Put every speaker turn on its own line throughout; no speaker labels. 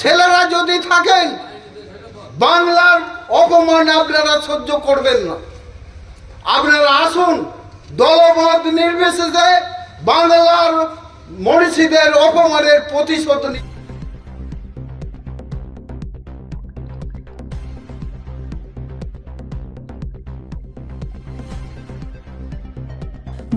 ছেলেরা যদি থাকেন, বাংলার অপমান আপনারা সহ্য করবেন না। আপনারা আসুন, দলমত নির্বিশেষে বাংলার মনীষীদের অপমানের প্রতিশোধ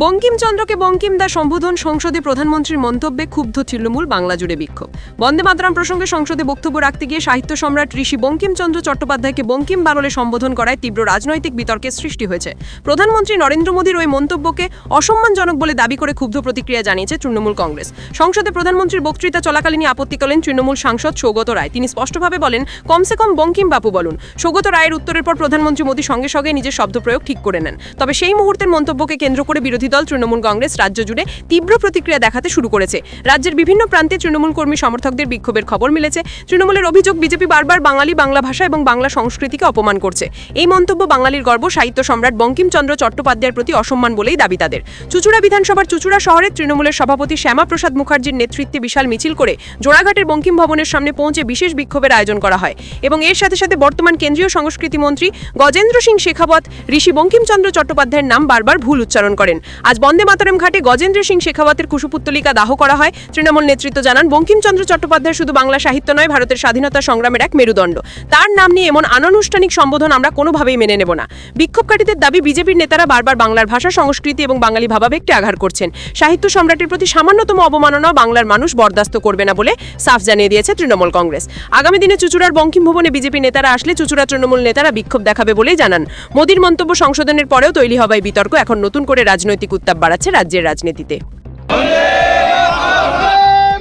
বঙ্কিমচন্দ্রকে বঙ্কিম দা সম্বোধন সংসদে প্রধানমন্ত্রীর মন্তব্যে ক্ষুব্ধ তৃণমূল বাংলা জুড়ে বিক্ষোভ। বন্দে মাতরম প্রসঙ্গে সংসদে বক্তব্য রাখতে গিয়ে সাহিত্য সম্রাট ঋষি বঙ্কিমচন্দ্র চট্টোপাধ্যায়কে বঙ্কিম বারলে সম্বোধন করায় তীব্র রাজনৈতিক বিতর্কের সৃষ্টি হয়েছে। প্রধানমন্ত্রী নরেন্দ্র মোদীর ওই মন্তব্যকে অসম্মানজনক বলে দাবি করে ক্ষুব্ধ প্রতিক্রিয়া জানিয়েছে তৃণমূল কংগ্রেস। সংসদে প্রধানমন্ত্রীর বক্তৃতা চলাকালীনই আপত্তি করেন তৃণমূল সাংসদ সৌগত রায়। তিনি স্পষ্টভাবে বলেন, কমসে কম বঙ্কিম বাপু বলুন। সৌগত রায়ের উত্তরের পর প্রধানমন্ত্রী মোদী সঙ্গে সঙ্গে নিজের শব্দ প্রয়োগ ঠিক করে নেন। তবে সেই মুহূর্তের মন্তব্যকে কেন্দ্র করে বিরোধী দল তৃণমূল কংগ্রেস রাজ্য জুড়ে তীব্র প্রতিক্রিয়া দেখাতে শুরু করেছে। রাজ্যের বিভিন্ন প্রান্তে তৃণমূল কর্মী সমর্থকদের বিক্ষোভের খবর মিলেছে। তৃণমূলের অভিযোগ, বিজেপি বারবার বাঙালি বাংলা ভাষা এবং বাংলা সংস্কৃতিকে অপমান করছে। এই মন্তব্য বাঙালির গর্ব, সাহিত্য সম্রাট বঙ্কিমচন্দ্র চট্টোপাধ্যায়ের প্রতি অসম্মান বলেই দাবি তাদের। চুচুড়া বিধানসভার চুচুড়া শহরে তৃণমূলের সভাপতি শ্যামাপ্রসাদ মুখার্জির নেতৃত্বে বিশাল মিছিল করে জোড়াঘাটের বঙ্কিম ভবনের সামনে পৌঁছে বিশেষ বিক্ষোভের আয়োজন করা হয়। এবং এর সাথে সাথে বর্তমান কেন্দ্রীয় সংস্কৃতি মন্ত্রী গজেন্দ্র সিং শেখাবত, ঋষি বঙ্কিমচন্দ্র চট্টোপাধ্যায়ের নাম বারবার ভুল উচ্চারণ করেন। আজ বন্দে মাতরম ঘাটে গজেন্দ্র সিং শেখাওয়াতের কুশুপুত্তলিকা দাহ করা হয়। তৃণমূল নেতৃত্ব জানান, বঙ্কিমচন্দ্র চট্টোপাধ্যায় শুধু বাংলা সাহিত্য নয়, ভারতের স্বাধীনতা সংগ্রামের এক মেরুদণ্ড। তার নাম নিয়ে এমন অনানুষ্ঠানিক সম্বোধন আমরা কোনোভাবেই মেনে নেব না। বিক্ষোভকারীদের দাবি, বিজেপির নেতারা বারবার বাংলার ভাষা, সংস্কৃতি এবং বাঙালি ভাবাবেগকে আঘাত করছেন। সাহিত্য সম্রাটের প্রতি সামান্যতম অবমাননা বাংলার মানুষ বরদাস্ত করবে না বলে সাফ জানিয়ে দিয়েছে তৃণমূল কংগ্রেস। আগামী দিনে চুচুড়ার বঙ্কিম ভবনে বিজেপি নেতারা আসলে চুচুড়া তৃণমূল নেতারা বিক্ষোভ দেখাবে বলেই জানান। মোদীর মন্তব্য সংশোধনের পরেও তৈরি হওয়ায় বিতর্ক, এখন নতুন করে রাজনৈতিক উত্তাপ বাড়াচ্ছে রাজ্যের রাজনীতিতে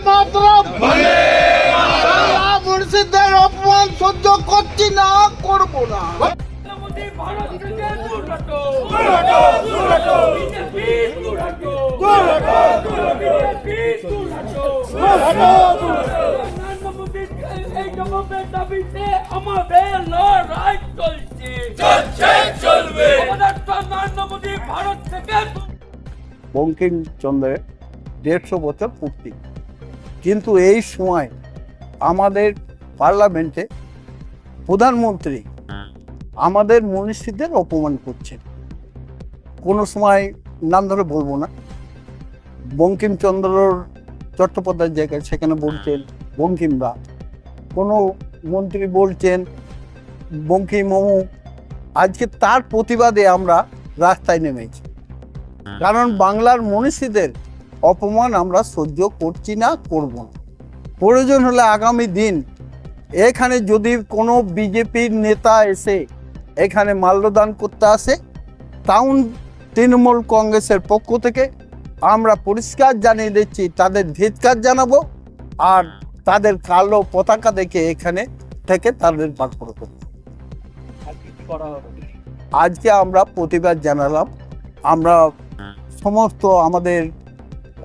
মাতরম বাংলা মুর্শিদের অপমান সহ্য করছি না করব না
মোদী
বঙ্কিমচন্দ্রের দেড়শো বছর পূর্তি। কিন্তু এই সময় আমাদের পার্লামেন্টে প্রধানমন্ত্রী আমাদের মনীষীদের অপমান করছেন। কোনো সময় নাম ধরে বলব না। বঙ্কিমচন্দ্রর চট্টোপাধ্যায়ের জায়গায় সেখানে বলছেন বঙ্কিমদা। কোনো মন্ত্রী বলছেন বঙ্কিম অমুক আজকে তার প্রতিবাদে আমরা রাস্তায় নেমেছি। কারণ বাংলার মনীষীদের অপমান আমরা সহ্য করছি না করব না। প্রয়োজন হলে আগামী দিন এখানে যদি কোনো বিজেপির নেতা এসে এখানে মাল্যদান করতে আসে টাউন তৃণমূল কংগ্রেসের পক্ষ থেকে আমরা পরিষ্কার জানিয়ে দিচ্ছি তাদের ধিৎকার জানাব আর তাদের কালো পতাকা দেখে এখানে থেকে তাদের বার করে দেবো। আজকে আমরা প্রতিবাদ জানালাম। আমরা সমস্ত আমাদের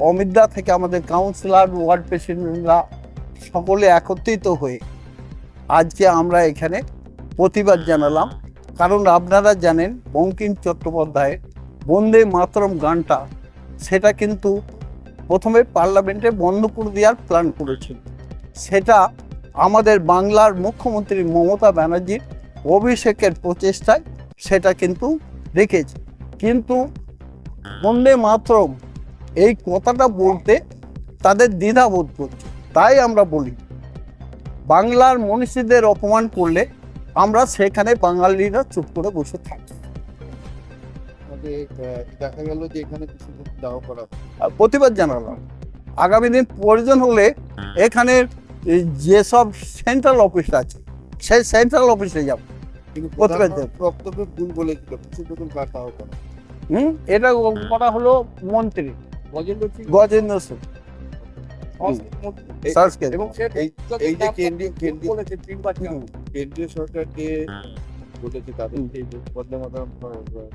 অমিতদা থেকে আমাদের কাউন্সিলর ওয়ার্ড প্রেসিডেন্টরা সকলে একত্রিত হয়ে আজকে আমরা এখানে প্রতিবাদ জানালাম। কারণ আপনারা জানেন বঙ্কিম চট্টোপাধ্যায়ের বন্দে মাতরম গানটা, সেটা কিন্তু প্রথমে পার্লামেন্টে বন্ধ করে দেওয়ার প্ল্যান করেছিল। সেটা আমাদের বাংলার মুখ্যমন্ত্রী মমতা ব্যানার্জির অভিষেকের প্রচেষ্টায় সেটা কিন্তু রেখেছে। কিন্তু বন্দে মাতরম। এই কথাটা বলতে তাদের দ্বিধাবোধ করছে। তাই আমরা বলি বাংলার মনীষীদের অপমান করলে আমরা সেখানে বাঙালিরা চুপ করে বসে থাকি।
দেখা গেল যে এখানে কিছু করা
প্রতিবাদ জানালাম। আগামী দিন প্রয়োজন হলে এখানে যেসব সেন্ট্রাল অফিস আছে সেই সেন্ট্রাল অফিসে যাব। প্রতিবাদ।
বক্তব্যে ভুল কিছু লোকের কাজ দাওয়া করা
হুম? এটা করা হলো মন্ত্রী।
গজেন্দ্র সিং। এবং এই যে কেন্দ্রীয় কেন্দ্রীয় সরকারকে বলেছে তাদেরকে এই যে বন্দে মাতরম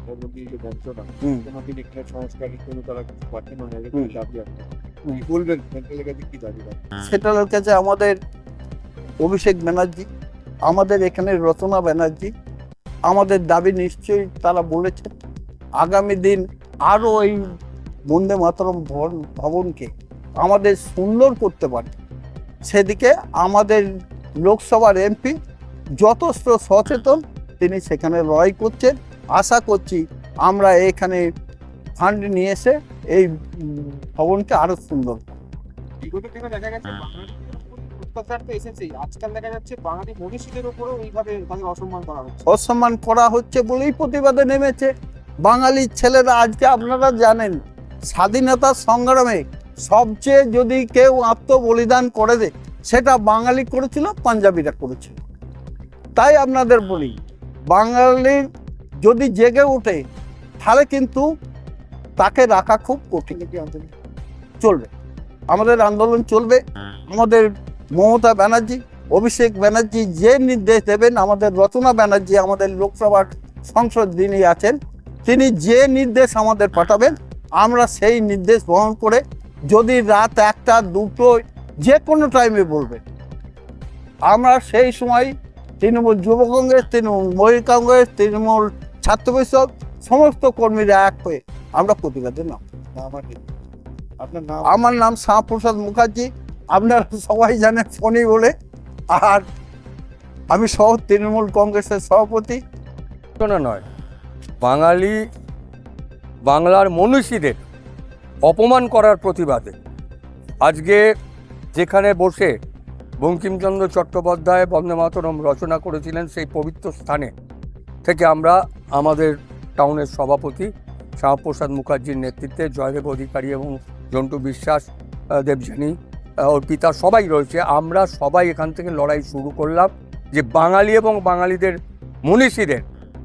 পরবর্তী যে বঞ্চনা
হুম।
কোনোদিন এখানে সংস্কারের তারা কিছু পাঠানো হয় এরকম দাবি কি বলবেন? সেন্ট্রালের কাছে কি দাবি?
সেটার কাছে আমাদের অভিষেক ব্যানার্জি আমাদের এখানে রচনা ব্যানার্জি আমাদের দাবি নিশ্চয়ই তারা বলেছে আগামী দিন আরও এই বন্দে মাতরম ভবন- ভবনকে আমাদের সুন্দর করতে পারে। সেদিকে আমাদের লোকসভার এমপি যথেষ্ট সচেতন তিনি সেখানে লড়াই করছেন। আশা করছি আমরা এখানে ফান্ড নিয়ে এসে এই ভবনকে আরও সুন্দর
বিগত দিনে দেখা গেছে অত্যাচার তো এসেছেই আজকাল দেখা যাচ্ছে বাঙালি মনীষীদের উপরেও এইভাবে তাদের অসম্মান করা হচ্ছে।
অসম্মান করা হচ্ছে বলেই প্রতিবাদে নেমেছে। বাঙালির ছেলেরা আজকে আপনারা জানেন স্বাধীনতার সংগ্রামে সবচেয়ে যদি কেউ আত্মবলিদান করে দে, সেটা বাঙালি করেছিল, পাঞ্জাবিরা করেছিল। তাই আপনাদের বলি বাঙালির যদি জেগে ওঠে, তাহলে কিন্তু তাকে রাখা খুব কঠিন। চলবে। আমাদের আন্দোলন চলবে। আমাদের মমতা ব্যানার্জি, অভিষেক ব্যানার্জি যে নির্দেশ দেবেন, আমাদের রচনা ব্যানার্জি, আমাদের লোকসভার সংসদ যিনি আছেন তিনি যে নির্দেশ আমাদের পাঠাবেন আমরা সেই নির্দেশ বহন করে যদি রাত একটা দুটো যে কোনো টাইমে বলবে। আমরা সেই সময় তৃণমূল যুব কংগ্রেস তৃণমূল মহিলা কংগ্রেস তৃণমূল ছাত্র পরিষদ সমস্ত কর্মীরা এক হয়ে আমরা প্রতিবাদে নাম?
আপনার নাম?
আমার নাম শ্যামপ্রসাদ মুখার্জি। আপনারা সবাই জানেন ফোনই বলে। আর আমি সহ তৃণমূল কংগ্রেসের সভাপতি।
নয়। বাঙালি, বাংলার মনীষীদের অপমান করার প্রতিবাদে। আজকে যেখানে বসে বঙ্কিমচন্দ্র চট্টোপাধ্যায় বন্দে মাতরম রচনা করেছিলেন সেই পবিত্র স্থানে থেকে আমরা আমাদের টাউনের সভাপতি শ্যামাপ্রসাদ মুখার্জির নেতৃত্বে, জয়দেব অধিকারী এবং জন্টু বিশ্বাস ওর পিতা সবাই রয়েছে। আমরা সবাই এখান থেকে লড়াই শুরু করলাম যে বাঙালি এবং বাঙালিদের মনীষীদের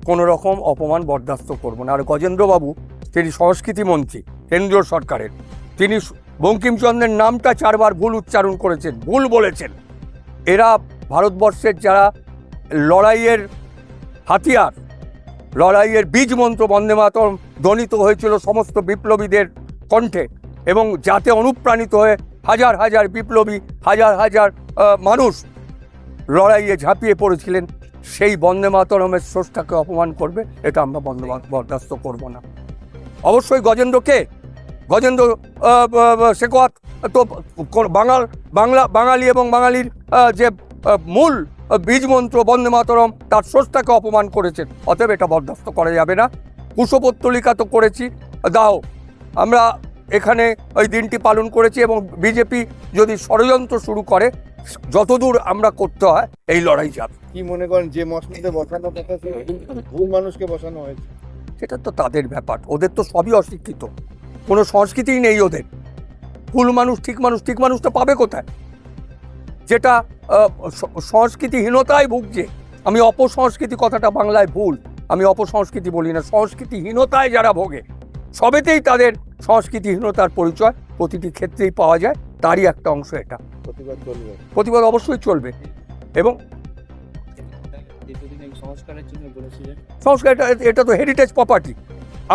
কোনো রকম অপমান বরদাস্ত করব না। আর গজেন্দ্রবাবু, তিনি সংস্কৃতি মন্ত্রী, কেন্দ্রীয় সরকারের, তিনি বঙ্কিমচন্দ্রের নামটা চারবার ভুল উচ্চারণ করেছেন, ভুল বলেছেন। এরা ভারতবর্ষের যারা লড়াইয়ের হাতিয়ার, লড়াইয়ের বীজ মন্ত্র বন্দে মাতরম ধ্বনিত হয়েছিল সমস্ত বিপ্লবীদের কণ্ঠে এবং যাতে অনুপ্রাণিত হয়ে হাজার হাজার বিপ্লবী, হাজার হাজার মানুষ লড়াইয়ে ঝাঁপিয়ে পড়েছিলেন সেই বন্দে মাতরমের স্রষ্টাকে অপমান করবে, এটা আমরা বন্ধ বরদাস্ত করব না। অবশ্যই গজেন্দ্র কে? গজেন্দ্র শেখাওয়াত তো বাঙাল, বাংলা, বাঙালি এবং বাঙালির যে মূল বীজমন্ত্র বন্দে মাতরম, তার স্রষ্টাকে অপমান করেছেন। অতএব এটা বরদাস্ত করা যাবে না। কুশপত্তলিকা তো করেছি। দাও, আমরা এখানে ওই দিনটি পালন করেছি এবং বিজেপি যদি ষড়যন্ত্র শুরু করে যতদূর আমরা করতে হয় এই লড়াই যাবে।
কি মনে করেন যে মসজিদে বসানো কথা ভুল মানুষকে বসানো হয়েছে?
সেটা তো তাদের ব্যাপার ওদের তো সবই অশিক্ষিত। কোনো সংস্কৃতিই নেই ওদের। ভুল মানুষ ঠিক মানুষ ঠিক মানুষটা পাবে কোথায়? যেটা সংস্কৃতিহীনতায় ভুগছে। আমি অপসংস্কৃতি কথাটা বাংলায় ভুল আমি অপসংস্কৃতি বলি না সংস্কৃতিহীনতায় যারা ভোগে সবেতেই তাদের সংস্কৃতিহীনতার পরিচয় প্রতিটি ক্ষেত্রেই পাওয়া যায়। তারই একটা অংশ এটা।
প্রতিবাদ চলবে
প্রতিবাদ অবশ্যই চলবে। এবং সংস্কার এটা এটা তো হেরিটেজ প্রপার্টি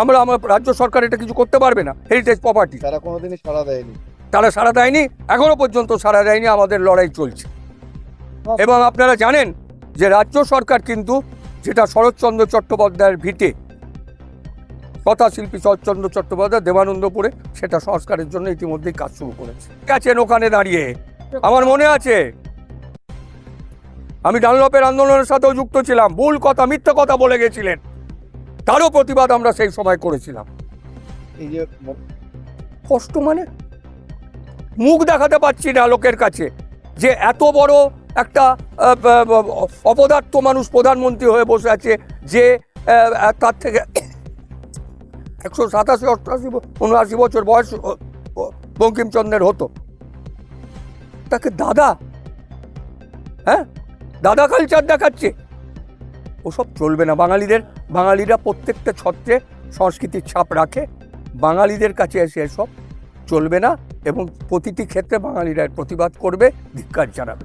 আমরা আমার রাজ্য সরকার এটা কিছু করতে পারবে না। হেরিটেজ প্রপার্টি
তারা কোনোদিনই সাড়া দেয়নি।
তারা সাড়া দেয়নি। এখনও পর্যন্ত সাড়া দেয়নি। আমাদের লড়াই চলছে। এবং আপনারা জানেন যে রাজ্য সরকার কিন্তু যেটা শরৎচন্দ্র চট্টোপাধ্যায়ের ভিটে কথাশিল্পী শরৎচন্দ্র চট্টোপাধ্যায় দেবানন্দপুরে সেটা সংস্কারের জন্য ইতিমধ্যেই কাজ শুরু করেছে। আছেন ওখানে দাঁড়িয়ে। আমার মনে আছে আমি ডানলপের আন্দোলনের সাথেও যুক্ত ছিলাম ভুল কথা মিথ্যা কথা বলে গেছিলেন। তারও প্রতিবাদ আমরা সেই সময় করেছিলাম।
এই যে
কষ্ট মানে? মুখ দেখাতে পাচ্ছি না লোকের কাছে যে এত বড় একটা অপদার্থ মানুষ প্রধানমন্ত্রী হয়ে বসে আছে যে তার থেকে একশো সাতাশি অষ্টআশি উনআশি বছর বয়স বঙ্কিমচন্দ্রের হতো। তাকে দাদা হ্যাঁ? দাদা কালচার দেখাচ্ছে। ওসব চলবে না। বাঙালিদের, বাঙালিরা প্রত্যেকটা ছত্রে সংস্কৃতির ছাপ রাখে। বাঙালিদের কাছে এসে এসব চলবে না এবং প্রতিটি ক্ষেত্রে বাঙালিরা প্রতিবাদ করবে, ধিক্কার জানাবে।